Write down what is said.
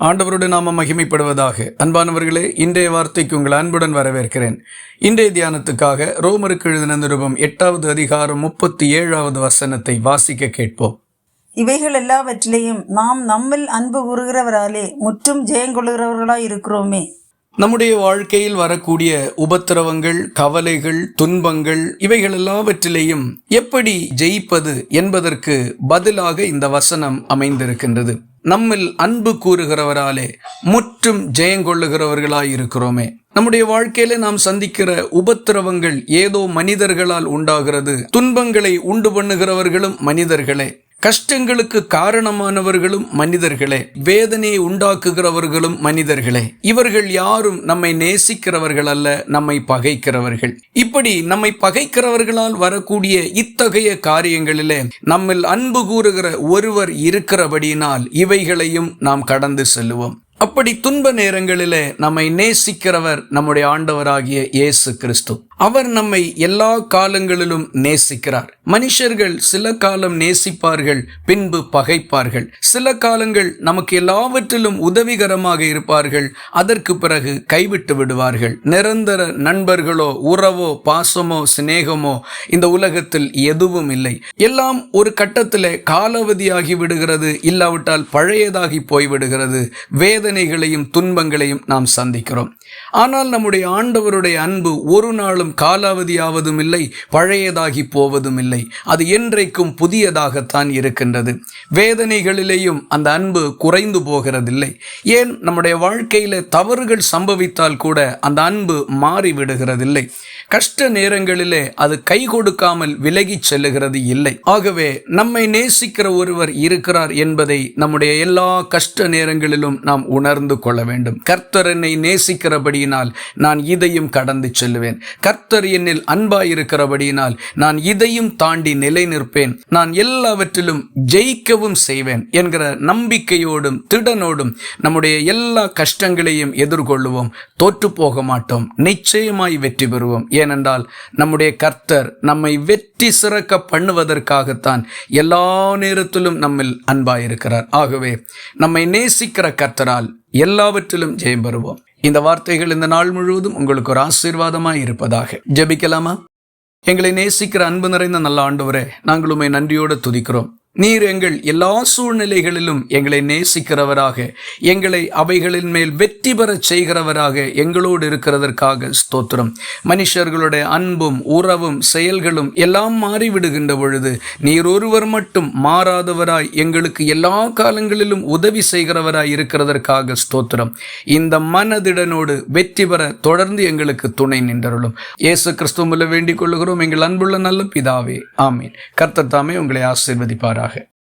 ஆண்டவருடைய நாம மகிமைப்படுவதாக. அன்பானவர்களே இன்றைய வார்த்தைக்கு உங்கள் அன்புடன் வரவேற்கிறேன். இன்றைய தியானத்துக்காக ரோமருக்கு எழுதின நிருபம் எட்டாவது அதிகாரம் முப்பத்தி ஏழாவது வசனத்தை வாசிக்க கேட்போம். இவைகள் எல்லாவற்றிலேயும் நாம் நம்மில் அன்பு கூறுகிறவராலே முற்றும் ஜெயங்கொள்கிறவர்களாய் இருக்கிறோமே. நம்முடைய வாழ்க்கையில் வரக்கூடிய உபத்திரவங்கள் கவலைகள் துன்பங்கள் இவைகள் எல்லாவற்றிலேயும் எப்படி ஜெயிப்பது என்பதற்கு பதிலாக இந்த வசனம் அமைந்திருக்கின்றது. நம்மில் அன்பு கூறுகிறவராலே முற்றும் ஜெயங்கொள்ளுகிறவர்களாய் இருக்கிறோமே. நம்முடைய வாழ்க்கையில நாம் சந்திக்கிற உபத்திரவங்கள் ஏதோ மனிதர்களால் உண்டாகிறது. துன்பங்களை உண்டு பண்ணுகிறவர்களும் மனிதர்களே. கஷ்டங்களுக்கு காரணமானவர்களும் மனிதர்களே வேதனையை உண்டாக்குகிறவர்களும் மனிதர்களே. இவர்கள் யாரும் நம்மை நேசிக்கிறவர்கள் அல்ல நம்மை பகைக்கிறவர்கள். இப்படி நம்மை பகைக்கிறவர்களால் வரக்கூடிய இத்தகைய காரியங்களிலே நம்மில் அன்பு கூறுகிற ஒருவர் இருக்கிறபடியினால் இவைகளையும் நாம் கடந்து செல்லுவோம். அப்படி துன்ப நேரங்களிலே நம்மை நேசிக்கிறவர் நம்முடைய ஆண்டவராகிய இயேசு கிறிஸ்து. அவர் நம்மை எல்லா காலங்களிலும் நேசிக்கிறார். மனுஷர்கள் சில காலம் நேசிப்பார்கள் பின்பு பகைப்பார்கள். சில காலங்கள் நமக்கு எல்லாவற்றிலும் உதவிகரமாக இருப்பார்கள் அதற்கு பிறகு கைவிட்டு விடுவார்கள். நிரந்தர நண்பர்களோ உறவோ பாசமோ சிநேகமோ இந்த உலகத்தில் எதுவும் இல்லை. எல்லாம் ஒரு கட்டத்தில் காலாவதியாகி விடுகிறது இல்லாவிட்டால் பழையதாகி போய்விடுகிறது. வேதனைகளையும் துன்பங்களையும் நாம் சந்திக்கிறோம். ஆனால் நம்முடைய ஆண்டவருடைய அன்பு ஒரு நாளும் காலாவதியாவதும் இல்லை பழையதாகி போவதும் இல்லை அது என்றைக்கும் புதியதாகத்தான் இருக்கின்றது. வேதனைகளிலேயும் அந்த அன்பு குறைந்து போகிறதில்லை. ஏன்? நம்முடைய வாழ்க்கையில தவறுகள் சம்பவித்தால் கூட அந்த அன்பு மாறிவிடுகிறதில்லை. கஷ்ட நேரங்களிலே அது கை கொடுக்காமல் விலகிச் செல்லுகிறது இல்லை. ஆகவே நம்மை நேசிக்கிற ஒருவர் இருக்கிறார் என்பதை நம்முடைய எல்லா கஷ்ட நேரங்களிலும் நாம் உணர்ந்து கொள்ள வேண்டும். கர்த்தர் என்னை நேசிக்கிறபடியினால் நான் இதையும் கடந்து செல்லுவேன். கர்த்தர் என்னில் அன்பாயிருக்கிறபடியினால் நான் இதையும் தாண்டி நிலை நிற்பேன் நான் எல்லாவற்றிலும் ஜெயிக்கவும் செய்வேன் என்கிற நம்பிக்கையோடும் திடனோடும் நம்முடைய எல்லா கஷ்டங்களையும் எதிர்கொள்ளுவோம். தோற்று போக மாட்டோம். நிச்சயமாய் வெற்றி பெறுவோம். ஏனென்றால் நம்முடைய கர்த்தர் நம்மை வெற்றி சிறக்க பண்ணுவதற்காகத்தான் எல்லா நேரத்திலும் நம்மில் அன்பாயிருக்கிறார். ஆகவே நம்மை நேசிக்கிற கர்த்தரால் எல்லாவற்றிலும் ஜெயம் பெறுவோம். இந்த வார்த்தைகள் இந்த நாள் முழுவதும் உங்களுக்கு ஒரு ஆசீர்வாதமாக இருப்பதாக. ஜெபிக்கலாமா? எங்களை நேசிக்கிற அன்பு நிறைந்த நல்ல ஆண்டவரே நாங்கள் உண்மை நன்றியோடு துதிக்கிறோம். நீர் எங்கள் எல்லா சூழ்நிலைகளிலும் எங்களை நேசிக்கிறவராக எங்களை அவைகளின் மேல் வெற்றி பெறச் செய்கிறவராக எங்களோடு இருக்கிறதற்காக ஸ்தோத்திரம். மனுஷர்களுடைய அன்பும் உறவும் செயல்களும் எல்லாம் மாறிவிடுகின்ற பொழுது நீர் ஒருவர் மட்டும் மாறாதவராய் எங்களுக்கு எல்லா காலங்களிலும் உதவி செய்கிறவராய் இருக்கிறதற்காக ஸ்தோத்திரம். இந்த மனதிடனோடு வெற்றி பெற தொடர்ந்து எங்களுக்கு துணை நின்றருளும். இயேசு கிறிஸ்துவில் வேண்டிக் கொள்ளுகிறோம். எங்கள் அன்புள்ள நல்ல பிதாவே ஆமீன். கர்த்தர் தாமே உங்களை garaje.